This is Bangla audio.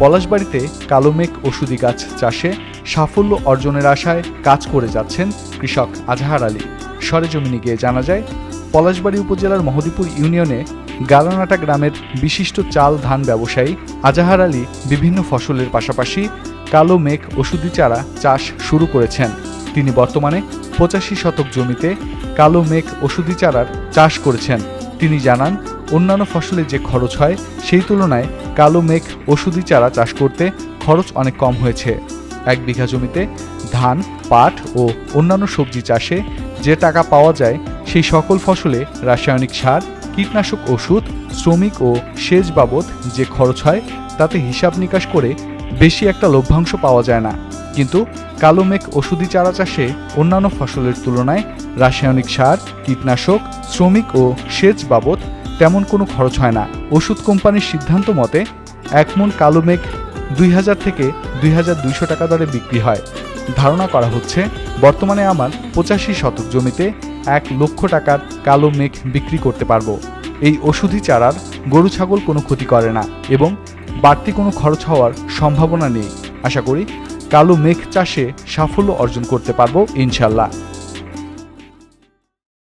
পলাশবাড়িতে কালো মেঘ ওষুধি গাছ চাষে সাফল্য অর্জনের আশায় কাজ করে যাচ্ছেন কৃষক আজহার আলী। সরেজমিনে গিয়ে জানা যায়, পলাশবাড়ি উপজেলার মহদীপুর ইউনিয়নে গালানাটা গ্রামের বিশিষ্ট চাল ধান ব্যবসায়ী আজাহার আলী বিভিন্ন ফসলের পাশাপাশি কালো মেঘ ওষুধি চারা চাষ শুরু করেছেন। তিনি বর্তমানে পঁচাশি শতক জমিতে কালো মেঘ ওষুধি চারার চাষ করেছেন। তিনি জানান, অন্যান্য ফসলে যে খরচ হয় সেই তুলনায় কালো মেঘ ওষুধি চারা চাষ করতে খরচ অনেক কম হয়েছে। এক বিঘা জমিতে ধান, পাট ও অন্যান্য সবজি চাষে যে টাকা পাওয়া যায়, সেই সকল ফসলে রাসায়নিক সার, কীটনাশক ওষুধ, শ্রমিক ও সেচ বাবদ যে খরচ হয়, তাতে হিসাব নিকাশ করে বেশি একটা লভ্যাংশ পাওয়া যায় না। কিন্তু কালো মেঘ ওষুধি চারা চাষে অন্যান্য ফসলের তুলনায় রাসায়নিক সার, কীটনাশক, শ্রমিক ও সেচ বাবদ তেমন কোনো খরচ হয় না। ওষুধ কোম্পানির সিদ্ধান্ত মতে, এক মন কালো মেঘ দুই হাজার থেকে দুই হাজার দুইশো টাকা দরে বিক্রি হয়। ধারণা করা হচ্ছে, বর্তমানে আমার পঁচাশি শতক জমিতে এক লক্ষ টাকার কালো মেঘ বিক্রি করতে পারব। এই ওষুধি চারার গরু ছাগল কোনো ক্ষতি করে না এবং বাড়তি কোনো খরচ হওয়ার সম্ভাবনা নেই। আশা করি কালো মেঘ চাষে সাফল্য অর্জন করতে পারব, ইনশাল্লাহ।